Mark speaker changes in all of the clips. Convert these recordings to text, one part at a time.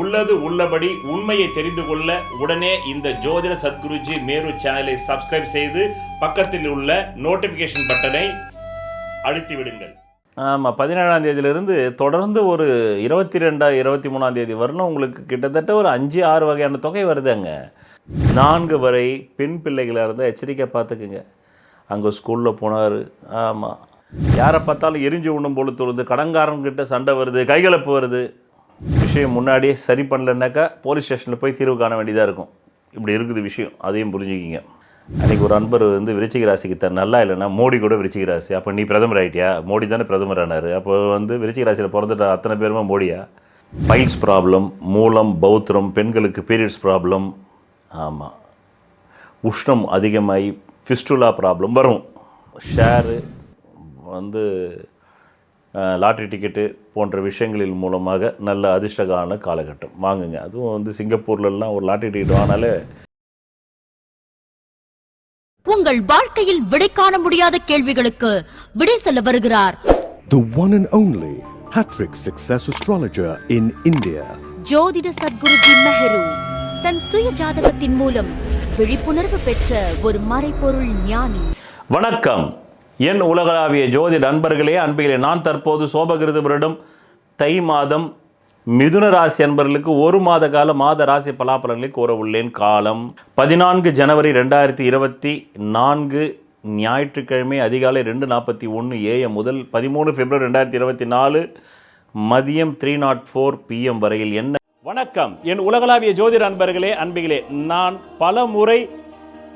Speaker 1: உள்ளது உள்ளபடி உண்மையை தெரிந்து கொள்ள உடனே இந்த ஜோதிட சத்குருஜி மேரு சேனலை சப்ஸ்கிரைப் செய்து பக்கத்தில் உள்ள நோட்டிஃபிகேஷன் பட்டனை அழுத்தி விடுங்கள் ஆமாம் பதினேழாம் தேதியிலிருந்து தொடர்ந்து ஒரு இருபத்தி ரெண்டா இருபத்தி மூணாம் தேதி வரணும். உங்களுக்கு கிட்டத்தட்ட ஒரு அஞ்சு ஆறு வகையான தொகை வருதுங்க. நான்கு வரை பெண் பிள்ளைகளாக இருந்தால் எச்சரிக்கை பார்த்துக்குங்க. அங்கே ஸ்கூலில் போனார். ஆமாம் யாரை பார்த்தாலும் எரிஞ்சு உண்ணும் போல தோணுது. கடங்காரங்கிட்ட சண்டை வருது கைகலப்பு வருது. விஷயம் முன்னாடியே சரி பண்ணலன்னாக்கா போலீஸ் ஸ்டேஷனில் போய் தீர்வு காண வேண்டியதாக இருக்கும். இப்படி இருக்குது விஷயம். அதையும் புரிஞ்சுக்கிங்க. அன்றைக்கி ஒரு அன்பர் வந்து விருச்சிக ராசிக்கு தன் நல்லா இல்லைன்னா மோடி கூட விருச்சிக ராசி. அப்போ நீ பிரதமர் ஆகிட்டியா மோடி தானே பிரதமர் ஆனார். அப்போ வந்து விருச்சிக ராசியில் பிறந்துட்ட அத்தனை பேருமே மோடியா? பைல்ஸ் ப்ராப்ளம் மூலம் பௌத்திரம் பெண்களுக்கு பீரியட்ஸ் ப்ராப்ளம் ஆமாம் உஷ்ணம் அதிகமாகி ஃபிஸ்டுலா ப்ராப்ளம் வரும். ஷேரு வந்து லாட்ரி டிக்கெட்டு போன்ற விஷயங்களின் மூலமாக நல்ல அதிர்ஷ்டகான காலகட்டம். வாங்குங்க. அதுவும் வந்து சிங்கப்பூர்லலாம் ஒரு லாட்ரி டிக்கெட் வாங்கினாலே
Speaker 2: உங்கள் வாழ்க்கையில் விடை காண முடியாத கேள்விகளுக்கு விடை சொல்ல வருகிறார்.
Speaker 3: The one and only Hattrick Success Astrologer in India.
Speaker 4: ஜோதிட சத்குருஜி மெஹரு தன் சுய ஜாதகத்தின் மூலம் விழிப்புணர்வு பெற்ற ஒரு மறைபொருள் ஞானி.
Speaker 1: வணக்கம். என் உலகளாவிய ஜோதி நண்பர்களே அன்பிகளே நான் தற்போது சோபகிருது வருடம் தை மாதம் மிதுன ராசி அன்பர்களுக்கு ஒரு மாத கால மாத ராசி பலாபலன்களை கூற உள்ளேன் காலம் பதினான்கு ஜனவரி ரெண்டாயிரத்தி இருபத்தி நான்கு ஞாயிற்றுக்கிழமை அதிகாலை ரெண்டு நாற்பத்தி ஒன்று ஏஎம் முதல் பதிமூணு பிப்ரவரி ரெண்டாயிரத்தி இருபத்தி நாலு மதியம் த்ரீ நாட் ஃபோர் பிஎம் வரையில் என்ன? வணக்கம். என் உலகளாவிய ஜோதிட அன்பர்களே அன்பிகளே நான் பல முறை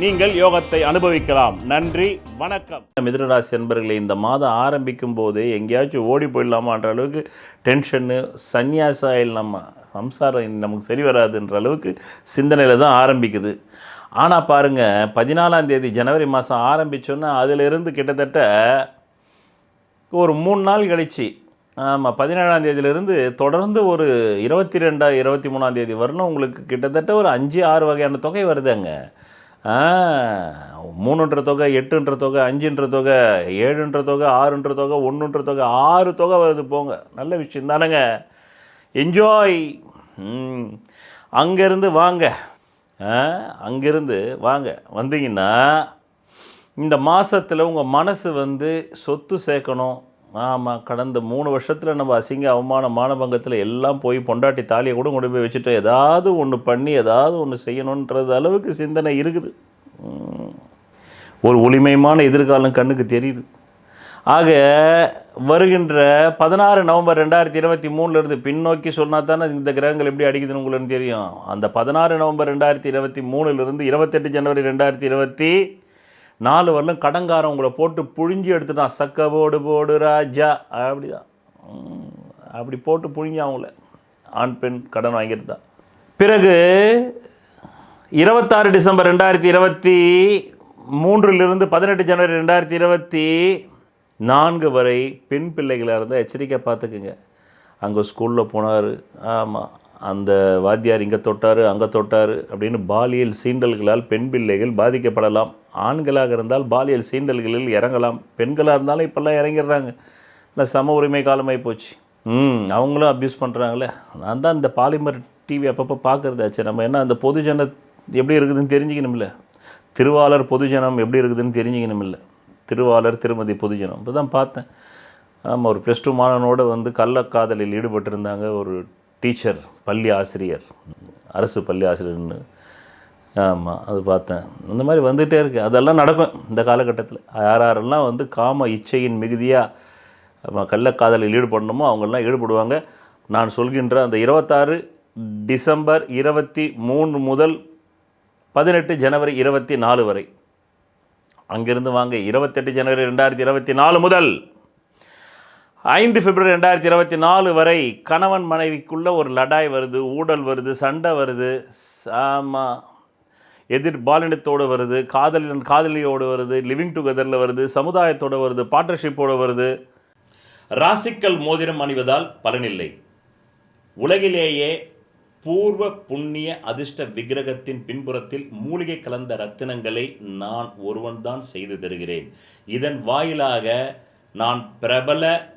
Speaker 1: நீங்கள் யோகத்தை அனுபவிக்கலாம். நன்றி வணக்கம். மிதனராசி என்பர்களை இந்த மாதம் ஆரம்பிக்கும் போதே எங்கேயாச்சும் ஓடி போயிடலாமான்ற அளவுக்கு டென்ஷனு சன்னியாசாயில் நம்ம சம்சாரம் நமக்கு சரி வராதுன்ற அளவுக்கு சிந்தனையில் தான் ஆரம்பிக்குது. ஆனால் பாருங்கள் பதினாலாம் தேதி ஜனவரி மாதம் ஆரம்பித்தோன்னா அதிலிருந்து கிட்டத்தட்ட ஒரு மூணு நாள் கழிச்சு ஆமாம் பதினேழாம் தேதியிலிருந்து தொடர்ந்து ஒரு இருபத்தி ரெண்டா இருபத்தி மூணாம் தேதி வரணும். உங்களுக்கு கிட்டத்தட்ட ஒரு அஞ்சு ஆறு வகையான தொகை வருதுங்க. அங்கே மூணுன்ற தொகை எட்டுன்ற தொகை அஞ்சுன்ற தொகை ஏழுன்ற தொகை ஆறுன்ற தொகை ஒன்றுன்ற தொகை ஆறு தொகை வருது போங்க. நல்ல விஷயம் தானேங்க. என்ஜாய் அங்கேருந்து வாங்க. அங்கேருந்து வாங்க. வந்தீங்கன்னா இந்த மாதத்தில் உங்கள் மனசு வந்து சொத்து சேர்க்கணும். ஆமாம் கடந்த மூணு வருஷத்தில் நம்ம அசிங்க அவமான மானபங்கத்தில் எல்லாம் போய் பொண்டாட்டி தாலியை கூட கொண்டு போய் வச்சுட்டு ஏதாவது ஒன்று பண்ணி ஏதாவது ஒன்று செய்யணுன்றது அளவுக்கு சிந்தனை இருக்குது. ஒரு ஒளிமயமான எதிர்காலம் கண்ணுக்கு தெரியுது. ஆக வருகின்ற பதினாறு நவம்பர் ரெண்டாயிரத்தி இருபத்தி மூணுலேருந்து பின்னோக்கி சொன்னால் தானே இந்த கிரகங்கள் எப்படி அடிக்குதுன்னு உங்களுக்கு தெரியும். அந்த பதினாறு நவம்பர் ரெண்டாயிரத்தி இருபத்தி மூணுலேருந்து இருபத்தெட்டு ஜனவரி ரெண்டாயிரத்தி இருபத்தி நாலு வரலும் கடங்காரன் உங்களை போட்டு புழிஞ்சு எடுத்துட்டான். சக்க போடு போடு ராஜா. அப்படிதான். அப்படி போட்டு புழிஞ்சு அவங்கள. ஆண் பெண் கடன் வாங்கிட்டு தான். பிறகு இருபத்தாறு டிசம்பர் ரெண்டாயிரத்தி இருபத்தி மூன்றிலிருந்து பதினெட்டு ஜனவரி ரெண்டாயிரத்தி இருபத்தி நான்கு வரை பெண் பிள்ளைகளாக இருந்தால் எச்சரிக்கை பார்த்துக்குங்க. அங்கே ஸ்கூலில் போனார். ஆமாம். அந்த வாத்தியார் இங்கே தொட்டார் அங்கே தொட்டார் அப்படின்னு பாலியல் சீண்டல்களால் பெண் பிள்ளைகள் பாதிக்கப்படலாம். ஆண்களாக இருந்தால் பாலியல் சீண்டல்களில் இறங்கலாம். பெண்களாக இருந்தாலும் இப்போல்லாம் இறங்கிடுறாங்க. இல்லை சம உரிமை காலமாகி போச்சு. ம் அவங்களும் அப்யூஸ் பண்ணுறாங்களே நான் தான் இந்த பாலிமர் டிவி அப்பப்போ பார்க்குறதாச்சு நம்ம என்ன அந்த பொதுஜன எப்படி இருக்குதுன்னு தெரிஞ்சுக்கணும்ல? திருவாளர் பொதுஜனம் எப்படி இருக்குதுன்னு தெரிஞ்சுக்கணுமில்ல திருவாளர் திருமதி பொதுஜனம் இப்போ தான் பார்த்தேன். ஆமாம் ஒரு ப்ளஸ் டூ மாணவனோட வந்து கள்ளக்காதலில் ஈடுபட்டிருந்தாங்க. ஒரு டீச்சர் பள்ளி ஆசிரியர் அரசு பள்ளி ஆசிரியர்னு. ஆமாம் அது பார்த்தேன். இந்த மாதிரி வந்துகிட்டே இருக்குது அதெல்லாம் நடக்கும் இந்த காலகட்டத்தில். யார் யாரெல்லாம் வந்து காம இச்சையின் மிகுதியாக கள்ளக்காதலில் ஈடுபடணுமோ அவங்கெல்லாம் ஈடுபடுவாங்க. நான் சொல்கின்ற அந்த இருபத்தாறு டிசம்பர் இருபத்தி மூணு முதல் பதினெட்டு ஜனவரி இருபத்தி நாலு வரை. அங்கிருந்து வாங்க. இருபத்தெட்டு ஜனவரி ரெண்டாயிரத்தி இருபத்தி நாலு முதல் ஐந்து பிப்ரவரி ரெண்டாயிரத்தி இருபத்தி நாலு வரை கணவன் மனைவிக்குள்ளே ஒரு லடாய் வருது ஊடல் வருது சண்டை வருது ஆமாம் எதிர் பாலினத்தோடு வருது காதலி காதலியோடு வருது லிவிங் டுகெதரில் வருது சமுதாயத்தோடு வருது பார்ட்னர்ஷிப்போடு வருது. ராசிக்கல் மோதிரம் அணிவதால் பலனில்லை. உலகிலேயே பூர்வ புண்ணிய அதிர்ஷ்ட விக்கிரகத்தின் பின்புறத்தில் மூலிகை கலந்த ரத்தினங்களை நான் ஒருவன்தான் செய்து தருகிறேன். இதன் வாயிலாக நான் பிரபல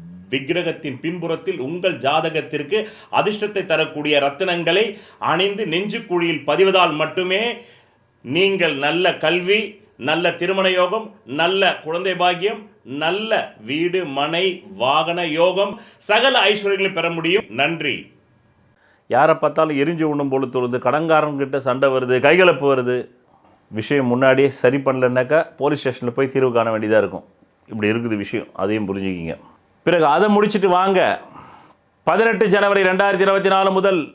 Speaker 1: விக்கிரகத்தின் பின்புறத்தில் உங்கள் ஜாதகத்திற்கு அதிர்ஷ்டத்தை தரக்கூடிய ரத்தினங்களை அணிந்து நெஞ்சுக்குழியில் பதிவதால் மட்டுமே நீங்கள் நல்ல கல்வி நல்ல திருமண யோகம் நல்ல குழந்தை பாக்கியம் நல்ல வீடு மனை வாகன யோகம் சகல ஐஸ்வர்யங்களை பெற முடியும். நன்றி. யாரை பார்த்தாலும் எரிஞ்சு உண்ணும் போல தோணுது. கடங்காரன்கிட்ட சண்டை வருது கைகலப்பு வருது. விஷயம் முன்னாடியே சரி பண்ணலன்னாக்கா போலீஸ் ஸ்டேஷனில் போய் தீர்வு காண வேண்டியதாக இருக்கும். இப்படி இருக்குது விஷயம் அதையும் புரிஞ்சுக்கிங்க. பிறகு அதை முடிச்சுட்டு வாங்க. பதினெட்டு ஜனவரி ரெண்டாயிரத்தி இருபத்தி நாலு முதல்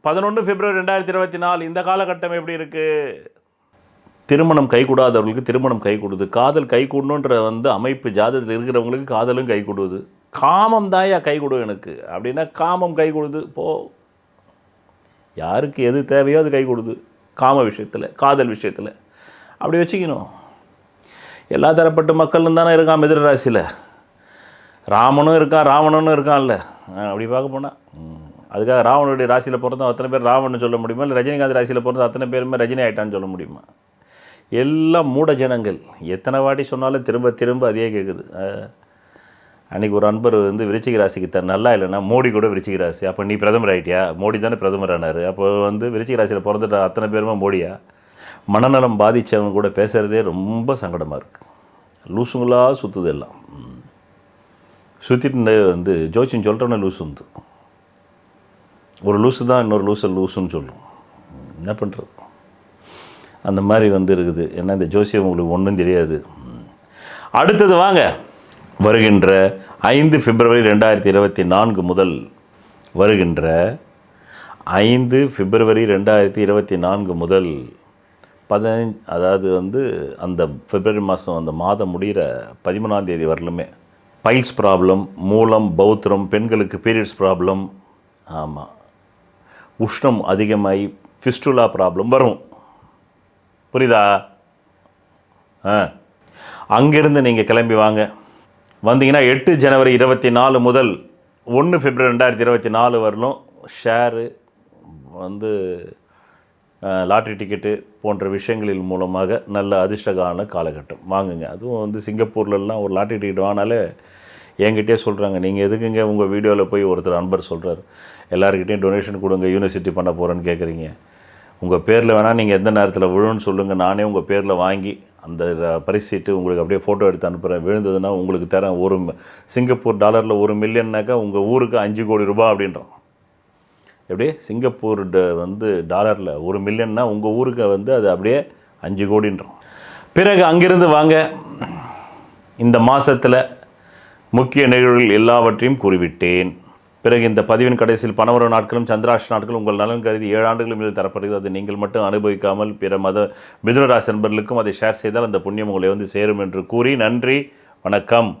Speaker 1: பதினொன்று பிப்ரவரி ரெண்டாயிரத்தி இருபத்தி நாலு இந்த காலகட்டம் எப்படி இருக்குது திருமணம் கைகூடாதவர்களுக்கு திருமணம் கை கொடுது. காதல் கை கூடணுன்ற வந்து அமைப்பு ஜாதகத்தில் இருக்கிறவங்களுக்கு காதலும் கை கொடுது. காமம் தாயா கை கொடு எனக்கு. அப்படின்னா காமம் கை கொடுது. போ. யாருக்கு எது தேவையோ அது கை கொடுது. காம விஷயத்தில் காதல் விஷயத்தில். அப்படி வச்சுக்கணும். எல்லா தரப்பட்ட மக்களும் தானே இருக்கான் மிதிரராசியில் ராமனும் இருக்கான் ராவணனும் இருக்கான்ல. அப்படி பார்க்க போனால் அதுக்காக ராவனுடைய ராசியில் பிறந்தோம் அத்தனை பேர் ராவணன் சொல்ல முடியுமா? இல்லை ரஜினிகாந்த் ராசியில் பிறந்த அத்தனை பேருமே ரஜினி ஆயிட்டான்னு சொல்ல முடியுமா? எல்லாம் மூட ஜனங்கள். எத்தனை வாட்டி சொன்னாலும் திரும்ப திரும்ப அதே கேட்குது அன்றைக்கி ஒரு அன்பர் வந்து விருச்சிக ராசிக்கு தன் நல்லா இல்லைன்னா மோடி கூட விருச்சிக ராசி. அப்போ நீ பிரதமர் ஆயிட்டியா? மோடி தானே பிரதமர் ஆனார். அப்போ வந்து விருச்சிக ராசியில் பிறந்துட்ட அத்தனை பேருமே மோடியா? மனநலம் பாதித்தவங்க கூட பேசுகிறதே ரொம்ப சங்கடமாக இருக்குது லூசுங்களாக சுற்றுது எல்லாம். ம். சுற்றிட்டு வந்து ஜோசியம் சொல்கிறோன்னே லூசு வந்து ஒரு லூஸு தான் இன்னொரு லூசு லூஸுன்னு சொல்லும். என்ன பண்ணுறது அந்த மாதிரி வந்து இருக்குது. ஏன்னா இந்த ஜோசியம் உங்களுக்கு ஒன்றும் தெரியாது. அடுத்தது வாங்க. வருகின்ற ஐந்து பிப்ரவரி ரெண்டாயிரத்தி இருபத்தி நான்கு முதல் வருகின்ற ஐந்து பிப்ரவரி ரெண்டாயிரத்தி இருபத்தி நான்கு முதல் பதினஞ்சு அதாவது வந்து அந்த பிப்ரவரி மாதம் அந்த மாதம் முடிகிற பதிமூணாம் தேதி வரலுமே. பைல்ஸ் ப்ராப்ளம் மூலம் பௌத்திரம் பெண்களுக்கு பீரியட்ஸ் ப்ராப்ளம் ஆமாம் உஷ்ணம் அதிகமாகி ஃபிஸ்டுலா ப்ராப்ளம் வரும். புரியுதா? ஆ. அங்கேருந்து நீங்கள் கிளம்பி வாங்க. வந்தீங்கன்னா எட்டு ஜனவரி இருபத்தி நாலு முதல் ஒன்று பிப்ரவரி ரெண்டாயிரத்தி இருபத்தி நாலு வரலும் ஷேரு வந்து லாட்ரி டிக்கெட்டு போன்ற விஷயங்களின் மூலமாக நல்ல அதிர்ஷ்டகான காலகட்டம். வாங்குங்க. அதுவும் வந்து சிங்கப்பூர்லலாம் ஒரு லாட்ரி டிக்கெட் வாங்கினாலே என்கிட்டயே சொல்கிறாங்க நீங்கள் எதுக்குங்க உங்கள் வீடியோவில் போய் ஒருத்தர் அன்பர் சொல்கிறார் எல்லாருக்கிட்டையும் டொனேஷன் கொடுங்க யூனிவர்சிட்டி பண்ண போகிறேன்னு கேட்குறீங்க உங்கள் பேரில் வேணால் நீங்கள் எந்த நேரத்தில் விழுன்னு சொல்லுங்கள் நானே உங்கள் பேரில் வாங்கி அந்த பரிசீட்டு உங்களுக்கு அப்படியே ஃபோட்டோ எடுத்து அனுப்புகிறேன் விழுந்ததுன்னா உங்களுக்கு தரேன். ஒரு சிங்கப்பூர் டாலரில் ஒரு மில்லியன்னாக்கா உங்கள் ஊருக்கு அஞ்சு கோடி ரூபாய் அப்படின்றோம். எப்படி? சிங்கப்பூர் ட- வந்து டாலரில் ஒரு மில்லியன்னா உங்கள் ஊருக்கு வந்து அது அப்படியே அஞ்சு கோடின்றோம் பிறகு அங்கிருந்து வாங்க. இந்த மாதத்தில் முக்கிய நிகழ்வுகள் எல்லாவற்றையும் கூறிவிட்டேன். பிறகு இந்த பதிவின் கடைசியில் பணவரவு நாட்களும் சந்திராஷ்ட நாட்களும் உங்கள் நலன் கருதி ஏழு ஆண்டுகளும் மேல் தரப்படுகிறது. அது நீங்கள் மட்டும் அனுபவிக்காமல் பிற மத மிதுனராசி நண்பர்களுக்கும் அதை ஷேர் செய்தால் அந்த புண்ணியம் உங்களை வந்து சேரும் என்று கூறி நன்றி. வணக்கம்.